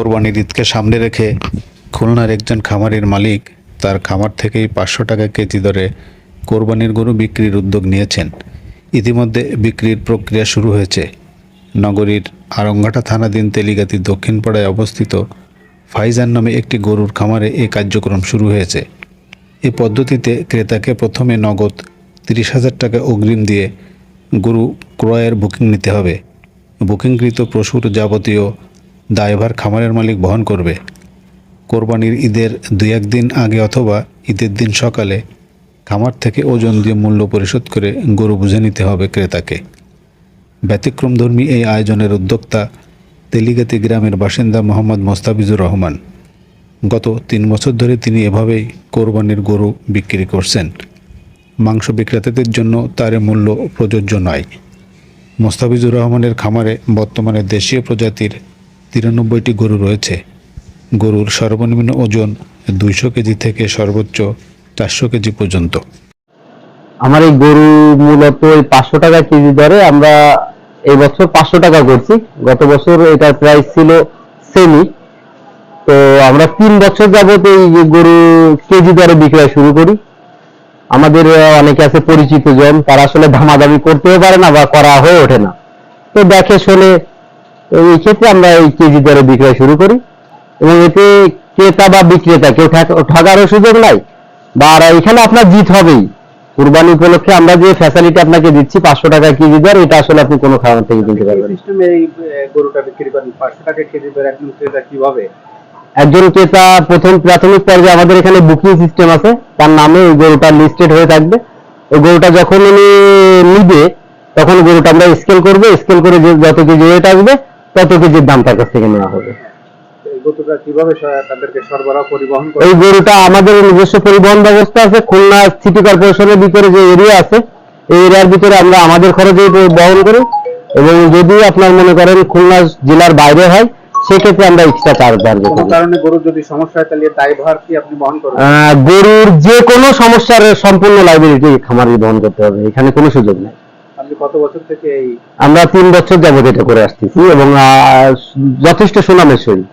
কোরবানির ঈদকে সামনে রেখে খুলনার একজন খামারের মালিক তার খামার থেকেই পাঁচশো টাকা কেজি দরে কোরবানির গরু বিক্রির উদ্যোগ নিয়েছেন। ইতিমধ্যে বিক্রির প্রক্রিয়া শুরু হয়েছে। নগরীর আরঙ্গাটা থানাধীন তেলিগাতির দক্ষিণ পাড়ায় অবস্থিত ফাইজান নামে একটি গরুর খামারে এ কার্যক্রম শুরু হয়েছে। এ পদ্ধতিতে ক্রেতাকে প্রথমে নগদ তিরিশ হাজার টাকা অগ্রিম দিয়ে গরু ক্রয়ের বুকিং নিতে হবে। বুকিংকৃত পশুর যাবতীয় দায়ভার খামারের মালিক বহন করবে। কোরবানির ঈদের দুই একদিন আগে অথবা ঈদের দিন সকালে খামার থেকে ওজন দিয়ে মূল্য পরিশোধ করে গরু বুঝে নিতে হবে ক্রেতাকে। ব্যতিক্রমধর্মী এই আয়োজনের উদ্যোক্তা তেলিগাতি গ্রামের বাসিন্দা মোহাম্মদ মোস্তাফিজুর রহমান। গত তিন বছর ধরে তিনি এভাবেই কোরবানির গরু বিক্রি করছেন। মাংস বিক্রেতাদের জন্য তার মূল্য প্রযোজ্য নয়। মোস্তাফিজুর রহমানের খামারে বর্তমানে দেশীয় প্রজাতির তিরানব্বইটি গরু রয়েছে। গরুর সর্বনিম্ন ওজন দুইশো কেজি থেকে সর্বোচ্চ চারশো কেজি পর্যন্ত। আমার এই গরু মূলত পাঁচশো টাকা কেজি দরে আমরা এই বছর পাঁচশো টাকা করছি। গত বছর এটার প্রাইস ছিল সেমি তো আমরা তিন বছর যাবত এই গরু কেজি দরে বিক্রয় শুরু করি। আমাদের অনেকে আছে পরিচিত জন, তারা আসলে দামাদামি করতেও পারে না বা করা হয়ে ওঠে না। তো দেখে শুনে এই ক্ষেত্রে আমরা এই কেজি দরে বিক্রয় শুরু করি। এবং এতে ক্রেতা বা বিক্রেতা কেউ ঠগারও সুযোগ নাই। বা এখানে আপনার জিত হবেই। কুরবানি উপলক্ষে আমরা যে ফ্যাসিলিটি আপনাকে দিচ্ছি পাঁচশো টাকা কেজি দর এটা আসলে আপনি কোনো খাবার থেকে কিনতে পারবেন না। সিস্টেমে এই আহ, গরুটা বিক্রি করেন। পাঁচশো টাকা কেজি ধরে একজন ক্রেতা কীভাবে? একজন ক্রেতা প্রথম প্রাথমিক পর্যায়ে আমাদের এখানে বুকিং সিস্টেম আছে। তার নামে ওই গরুটা লিস্টেড হয়ে থাকবে। ওই গরুটা যখন উনি নিবে তখন গরুটা আমরা স্কেল করব। স্কেল করে যত কেজি ওয়েট আসবে তত কেজির দাম তার কাছ থেকে নেওয়া হবে? এই গরুটা কীভাবে স- সরবরাহ পরিবহন এই গরুটা আমাদের নিজস্ব পরিবহন ব্যবস্থা আছে খুলনা সিটি কর্পোরেশনের ভিতরে যে এরিয়া আছে এই এরিয়ার ভিতরে আমরা আমাদের খরচে বহন করি। এবং যদি আপনার মনে করেন খুলনা জেলার বাইরে হয় সেক্ষেত্রে আমরা এক্সট্রা চার্জ কারণে গরুর যদি সমস্যা হয় তাহলে দায়ভার কি আপনি বহন করবেন? গরুর যে কোনো সমস্যার সম্পূর্ণ লাইবিলিটি খামারি বহন করতে হবে এখানে কোনো সুযোগ নেই। কত বছর থেকে এই আমরা তিন বছর যাবত এটা করে আসছি এবং যথেষ্ট সুনামের সহিত।